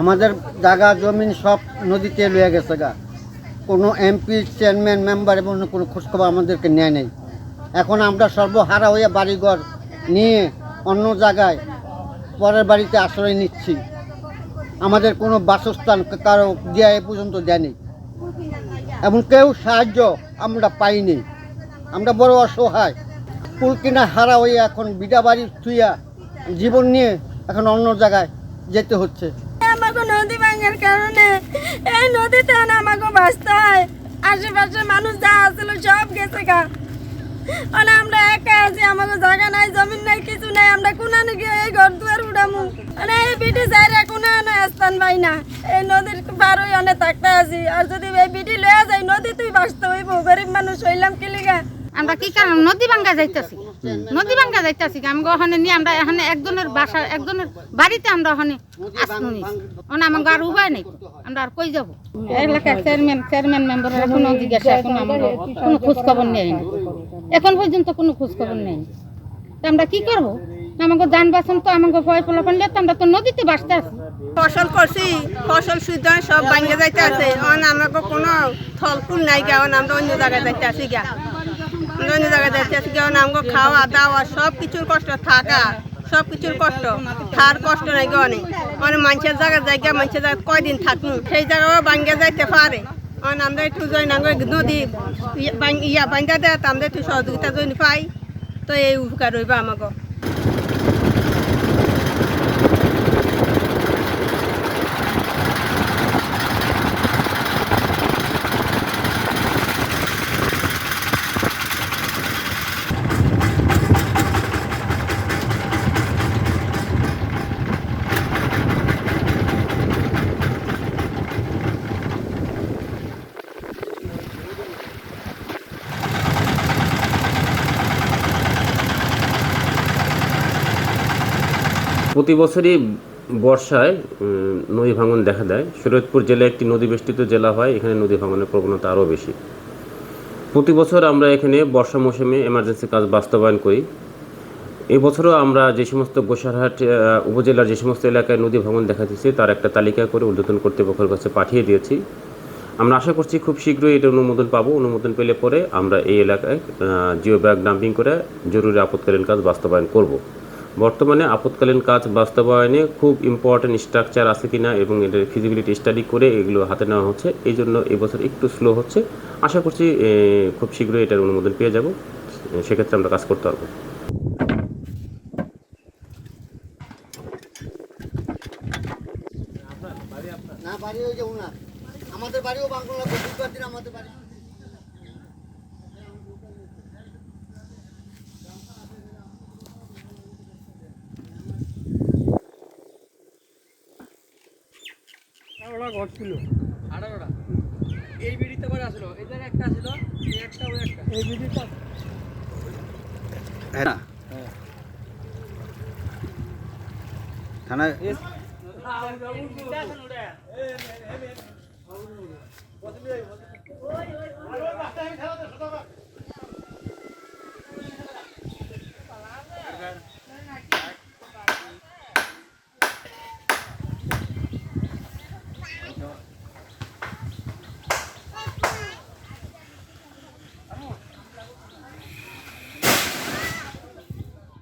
আমাদের জায়গা জমিন সব নদীতে লয়ে গেছে গা। কোনো এমপি চেয়ারম্যান মেম্বার এবং কোনো খোঁজখবর আমাদেরকে নেয় নেই। এখন আমরা সর্বহারা হয়ে বাড়িঘর নিয়ে অন্য জায়গায় পরের বাড়িতে আশ্রয় নিচ্ছি। আমাদের কোনো বাসস্থান কারও দেওয়া এ পর্যন্ত দেয়নি। এবং কেউ সাহায্য আমরা পাইনি। আমরা বড় অসহায়। কুল কিনা হারা হয়ে এখন বিটা বাড়ি থুইয়া জীবন নিয়ে এখন অন্য জায়গায় যেতে হচ্ছে। আমাকে নদী ভাঙার কারণে এই নদীতে না আমাকে বাঁচতে হয়। আশেপাশে মানুষ যা আসছিল সব গেছে গা। মানে আমরা একা আছি, আমাকে জায়গা নাই, জমিন নাই, কিছু নাই, আমরা কোনানে গিয়ে এই ঘর দুয়ার উঠামু মানে এই বিটি যাইরা কোনানে স্থান পাই না। এই নদীর পার হয়ে অনেক থাকতে আছি। আর যদি এই বিটি লয়ে যাই, নদী তুই বাঁচতে হইব। গরিব মানুষ হইলাম কি লিগা? আমরা কি কারণ নদী ভাঙ্গা যাইতাছি? নদী ভাঙ্গা যাইতাছি আমি ওখানে নিয়ে আমরা এখানে একজনের বাসা, একজনের বাড়িতে আমরা ওখানে আসনি ওনা আমার আর নেই। আমরা আর কই যাব? এলাকার চেয়ারম্যান চেয়ারম্যান জিজ্ঞাসা এখন আমরা কোনো খোঁজ খবর নেই এখন পর্যন্ত কোনো খোঁজ খবর নেই আমরা কি করব? আমাকে যান বাসন তো আমাকে ভয় তো আমরা তো নদীতে বাঁচতে আছি ফসল করছি, ফসল শুদ্ধ সব ভাঙ্গে যাইতে আছে অন আমাকে কোনো ফুল নাই গা আমরা অন্য জায়গায় যাইতে আছি গা। অন্য জায়গায় যাইতে আছি গা আমাকে খাওয়া দাওয়া সব কিছুর কষ্ট, থাকা, সব কিছুর কষ্ট। থার কষ্ট নাই অনেক। অনেক মানুষের জায়গা জায়গা, মানুষের জায়গা কয়দিন থাকুন? সেই জায়গাও ভাঙ্গে যাইতে পারে। অন আমরা একটু জয় না নদী ইয়া বাঙ্গা দেয় আমরা একটু সহযোগিতা জন্য পাই। তো এই উপকার রইবা আমাকে প্রতি বছরই বর্ষায় নদী ভাঙন দেখা দেয়। শরীয়তপুর জেলা একটি নদী বেষ্টিত জেলা হয়, এখানে নদী ভাঙনের প্রবণতা আরও বেশি। প্রতি বছর আমরা এখানে বর্ষা মৌসুমে এমার্জেন্সি কাজ বাস্তবায়ন করি। এই বছরও আমরা যে সমস্ত গোসারহাট উপজেলার যে সমস্ত এলাকায় নদী ভাঙন দেখা দিচ্ছে, তার একটা তালিকা করে উদ্বোধন কর্তৃপক্ষের কাছে পাঠিয়ে দিয়েছি। আমরা আশা করছি খুব শীঘ্রই এটা অনুমোদন পাবো। অনুমোদন পেলে পরে আমরা এই এলাকায় জিও ব্যাগ ডাম্পিং করে জরুরি আপৎকালীন কাজ বাস্তবায়ন করব। বর্তমানে আপৎকালীন কাজ বাস্তবায়নে খুব ইম্পর্টেন্ট স্ট্রাকচার আছে কিনা এবং এটার ফিজিবিলিটি স্টাডি করে এগুলো হাতে নেওয়া হচ্ছে। এই জন্য এবছর একটু স্লো হচ্ছে। আশা করছি খুব শীঘ্রই এটার অনুমোদন পেয়ে যাব। সেক্ষেত্রে আমরা কাজ করতে পারব। আমাদের বাড়িও বাংলা দিন আমাদের বাড়ি। ঘর ছিল আঠারোটা এই বিড়িতে করে আসলো এদের একটা আসলো এই একটা ওই একটা এই বিড়িটা থানায়